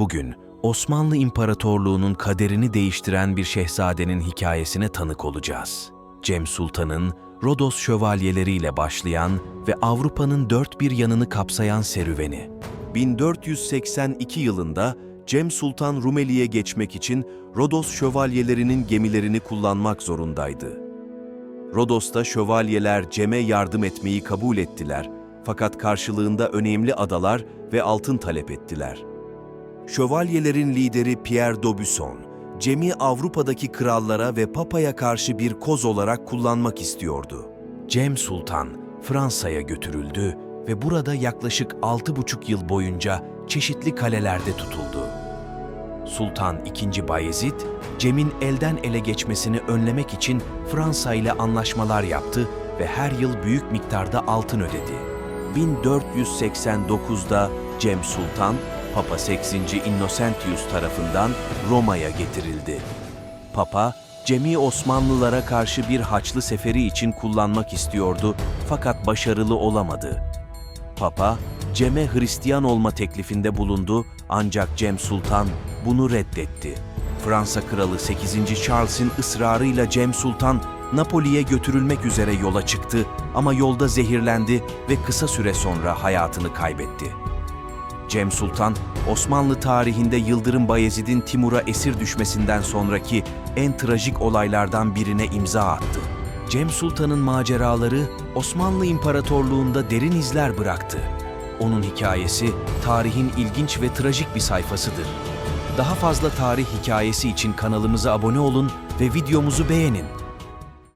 Bugün Osmanlı İmparatorluğu'nun kaderini değiştiren bir şehzadenin hikayesine tanık olacağız. Cem Sultan'ın Rodos şövalyeleriyle başlayan ve Avrupa'nın dört bir yanını kapsayan serüveni. 1482 yılında Cem Sultan Rumeli'ye geçmek için Rodos şövalyelerinin gemilerini kullanmak zorundaydı. Rodos'ta şövalyeler Cem'e yardım etmeyi kabul ettiler fakat karşılığında önemli adalar ve altın talep ettiler. Şövalyelerin lideri Pierre d'Aubusson, Cem'i Avrupa'daki krallara ve papaya karşı bir koz olarak kullanmak istiyordu. Cem Sultan Fransa'ya götürüldü ve burada yaklaşık 6,5 yıl boyunca çeşitli kalelerde tutuldu. Sultan II. Bayezid, Cem'in elden ele geçmesini önlemek için Fransa ile anlaşmalar yaptı ve her yıl büyük miktarda altın ödedi. 1489'da Cem Sultan, Papa 8. Innocentius tarafından Roma'ya getirildi. Papa, Cem'i Osmanlılara karşı bir haçlı seferi için kullanmak istiyordu fakat başarılı olamadı. Papa, Cem'e Hristiyan olma teklifinde bulundu ancak Cem Sultan bunu reddetti. Fransa Kralı 8. Charles'in ısrarıyla Cem Sultan Napoli'ye götürülmek üzere yola çıktı ama yolda zehirlendi ve kısa süre sonra hayatını kaybetti. Cem Sultan, Osmanlı tarihinde Yıldırım Bayezid'in Timur'a esir düşmesinden sonraki en trajik olaylardan birine imza attı. Cem Sultan'ın maceraları Osmanlı İmparatorluğu'nda derin izler bıraktı. Onun hikayesi tarihin ilginç ve trajik bir sayfasıdır. Daha fazla tarih hikayesi için kanalımıza abone olun ve videomuzu beğenin.